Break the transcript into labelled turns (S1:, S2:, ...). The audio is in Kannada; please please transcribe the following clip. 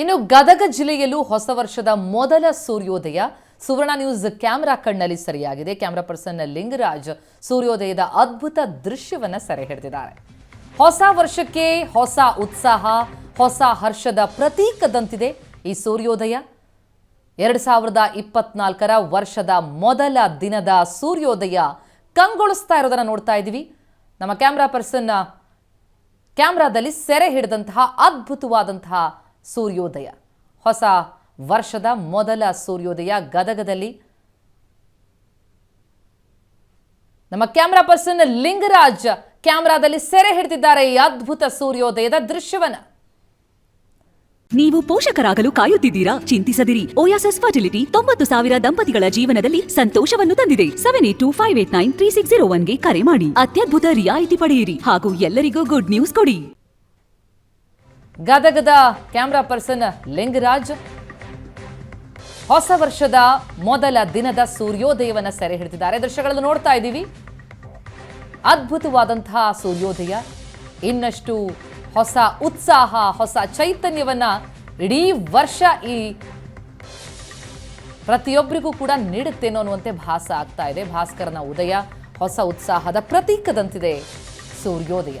S1: ಇನ್ನು ಗದಗ ಜಿಲ್ಲೆಯಲ್ಲೂ ಹೊಸ ವರ್ಷದ ಮೊದಲ ಸೂರ್ಯೋದಯ. ಸುವರ್ಣ ನ್ಯೂಸ್ ಕ್ಯಾಮೆರಾ ಕಣ್ಣಲ್ಲಿ ಸರಿಯಾಗಿದೆ. ಕ್ಯಾಮೆರಾ ಪರ್ಸನ್ ಲಿಂಗರಾಜ್ ಸೂರ್ಯೋದಯದ ಅದ್ಭುತ ದೃಶ್ಯವನ್ನ ಸೆರೆ ಹಿಡಿದಿದ್ದಾರೆ. ಹೊಸ ವರ್ಷಕ್ಕೆ ಹೊಸ ಉತ್ಸಾಹ, ಹೊಸ ಹರ್ಷದ ಪ್ರತೀಕದಂತಿದೆ ಈ ಸೂರ್ಯೋದಯ. ಎರಡು ಸಾವಿರದ ಇಪ್ಪತ್ನಾಲ್ಕರ ವರ್ಷದ ಮೊದಲ ದಿನದ ಸೂರ್ಯೋದಯ ಕಂಗೊಳಿಸ್ತಾ ಇರೋದನ್ನು ನೋಡ್ತಾ ಇದ್ದೀವಿ. ನಮ್ಮ ಕ್ಯಾಮ್ರಾ ಪರ್ಸನ್ ಕ್ಯಾಮ್ರಾದಲ್ಲಿ ಸೆರೆ ಹಿಡಿದಂತಹ ಅದ್ಭುತವಾದಂತಹ ಸೂರ್ಯೋದಯ. ಹೊಸ ವರ್ಷದ ಮೊದಲ ಸೂರ್ಯೋದಯ ಗದಗದಲ್ಲಿ. ನಮ್ಮ ಕ್ಯಾಮ್ರಾ ಪರ್ಸನ್ ಲಿಂಗರಾಜ್ ಕ್ಯಾಮ್ರಾದಲ್ಲಿ ಸೆರೆ ಹಿಡಿದಿದ್ದಾರೆ ಈ ಅದ್ಭುತ ಸೂರ್ಯೋದಯದ ದೃಶ್ಯವನ್ನ.
S2: ನೀವು ಪೋಷಕರಾಗಲು ಕಾಯುತ್ತಿದ್ದೀರಾ? ಚಿಂತಿಸದಿರಿ. ಓಯಾಸಸ್ ಫರ್ಟಿಲಿಟಿ ತೊಂಬತ್ತು ಸಾವಿರ ದಂಪತಿಗಳ ಜೀವನದಲ್ಲಿ ಸಂತೋಷವನ್ನು ತಂದಿದೆ. Seven eight two five eight nine three six zero ಒನ್ಗೆ ಕರೆ ಮಾಡಿ. ಅತ್ಯದ್ಭುತ ರಿಯಾಯಿತಿ ಪಡೆಯಿರಿ. ಹಾಗೂ ಎಲ್ಲರಿಗೂ ಗುಡ್ ನ್ಯೂಸ್ ಕೊಡಿ.
S1: ಗದಗದ ಕ್ಯಾಮ್ರಾ ಪರ್ಸನ್ ಲಿಂಗರಾಜ್. ಹೊಸ ವರ್ಷದ ಮೊದಲ ದಿನದ ಸೂರ್ಯೋದಯವನ್ನು ಸೆರೆ ಹಿಡಿದಿದ್ದಾರೆ. ದೃಶ್ಯಗಳನ್ನು ನೋಡ್ತಾ ಇದ್ದೀವಿ. ಅದ್ಭುತವಾದಂತಹ ಸೂರ್ಯೋದಯ. ಇನ್ನಷ್ಟು ಹೊಸ ಉತ್ಸಾಹ, ಹೊಸ ಚೈತನ್ಯವನ್ನ ಇಡೀ ವರ್ಷ ಈ ಪ್ರತಿಯೊಬ್ಬರಿಗೂ ಕೂಡ ನೀಡುತ್ತೇನೋ ಅನ್ನುವಂತೆ ಭಾಸ ಆಗ್ತಾ ಇದೆ. ಭಾಸ್ಕರನ ಉದಯ, ಹೊಸ ಉತ್ಸಾಹದ ಪ್ರತೀಕದಂತಿದೆ ಸೂರ್ಯೋದಯ.